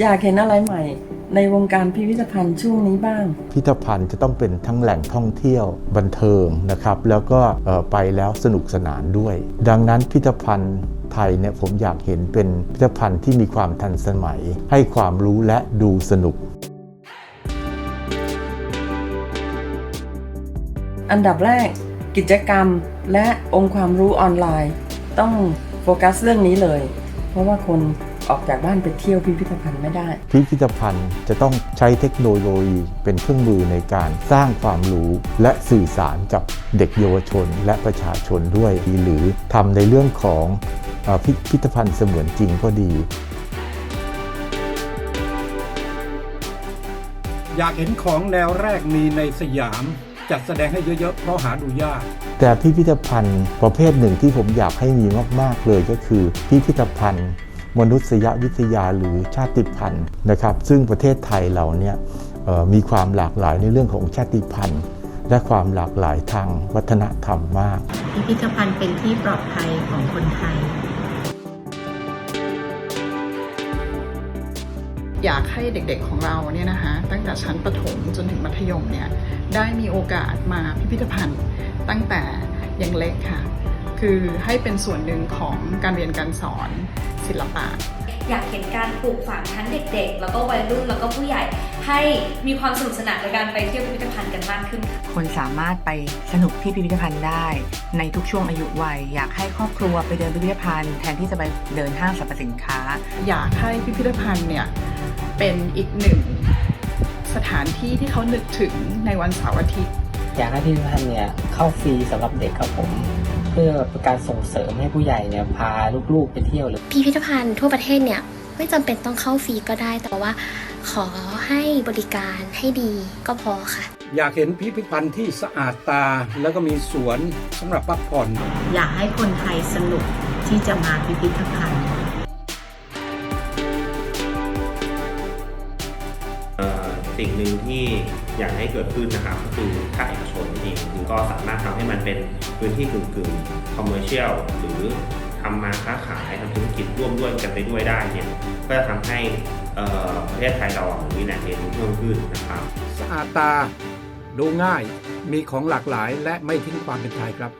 อยากเห็นอะไรใหม่ ในวงการพิพิธภัณฑ์ช่วงนี้บ้าง พิพิธภัณฑ์จะต้องเป็นทั้งแหล่งท่องเที่ยวบันเทิงนะครับ แล้วก็เอ่อไปแล้วสนุกสนานด้วย ดังนั้นพิพิธภัณฑ์ไทยเนี่ยผมอยากเห็นเป็นพิพิธภัณฑ์ที่มีความทันสมัย ให้ความรู้และดูสนุก อันดับแรกกิจกรรมและองค์ความรู้ออนไลน์ ต้องโฟกัสเรื่องนี้เลย เพราะว่าคน ออกจากบ้านไปเที่ยวพิพิธภัณฑ์ไม่ได้ พิพิธภัณฑ์จะต้องใช้เทคโนโลยีเป็นเครื่องมือในการสร้างความรู้และสื่อสารกับเด็กเยาวชนและประชาชนด้วย หรือทำในเรื่องของเออพิพิธภัณฑ์เสมือนจริงก็ดี อยากเห็นของแนวแรกมีในสยามจัดแสดงให้เยอะๆ เพราะหาดูยาก แต่พิพิธภัณฑ์ประเภทหนึ่งที่ผมอยากให้มีมาก ๆ เลยก็คือ พิพิธภัณฑ์ มนุษยวิทยาหรือชาติพันธุ์นะครับ ซึ่งประเทศไทยเราเนี่ยเอ่อมีความหลากหลายในเรื่องของชาติพันธุ์ และความหลากหลายทางวัฒนธรรมมาก พิพิธภัณฑ์เป็นที่ปลอดภัยของคนไทย อยากให้เด็กๆของเราเนี่ยนะคะตั้งแต่ชั้นประถมจนถึงมัธยมเนี่ยได้มีโอกาสมาพิพิธภัณฑ์ตั้งแต่ยังเล็กค่ะ คือให้เป็นส่วนหนึ่งของการเรียนการสอนศิลปะ อยากเห็นการปลูกฝังทั้งเด็ก ๆ แล้วก็วัยรุ่นแล้วก็ผู้ใหญ่ให้มีความสนุกสนานในการไปเที่ยวพิพิธภัณฑ์กันมากขึ้นค่ะคนสามารถไปสนุกที่พิพิธภัณฑ์ได้ ในทุกช่วงอายุวัย อยากให้ครอบครัวไปเดินพิพิธภัณฑ์แทนที่จะไปเดินห้างสรรพสินค้า อยากให้พิพิธภัณฑ์เนี่ยเป็นอีกหนึ่งสถานที่ที่เขานึกถึงในวันเสาร์อาทิตย์ อยากให้พิพิธภัณฑ์เนี่ยเข้าฟรีสำหรับเด็กครับผมเพื่อเป็นการส่งเสริมให้ผู้ใหญ่เนี่ยพาลูกๆไปเที่ยวหรือพิพิธภัณฑ์ทั่วประเทศเนี่ยไม่จำเป็นต้องเข้าฟรีก็ได้ แต่ว่าขอให้บริการให้ดีก็พอค่ะ อยากเห็นพิพิธภัณฑ์ที่สะอาดตา แล้วก็มีสวนสำหรับพักผ่อน อยากให้คนไทยสนุกที่จะมาพิพิธภัณฑ์เอ่อสิ่งหนึ่งที่อยากให้เกิดขึ้นนะครับก็คือภาคเอกชน เองคุณก็สามารถทำให้มันเป็นพื้นที่กึ่งกึ่งคอมเมอร์เชียลหรือทำมาค้าขายทำธุรกิจร่วมด้วยกันไปด้วยได้เนี่ยก็จะทำให้ประเทศไทยเรามีแหล่งเรียนรู้เพิ่มขึ้นนะครับสะอาดตาดูง่ายมีของหลากหลายและไม่ทิ้งความเป็นไทยครับ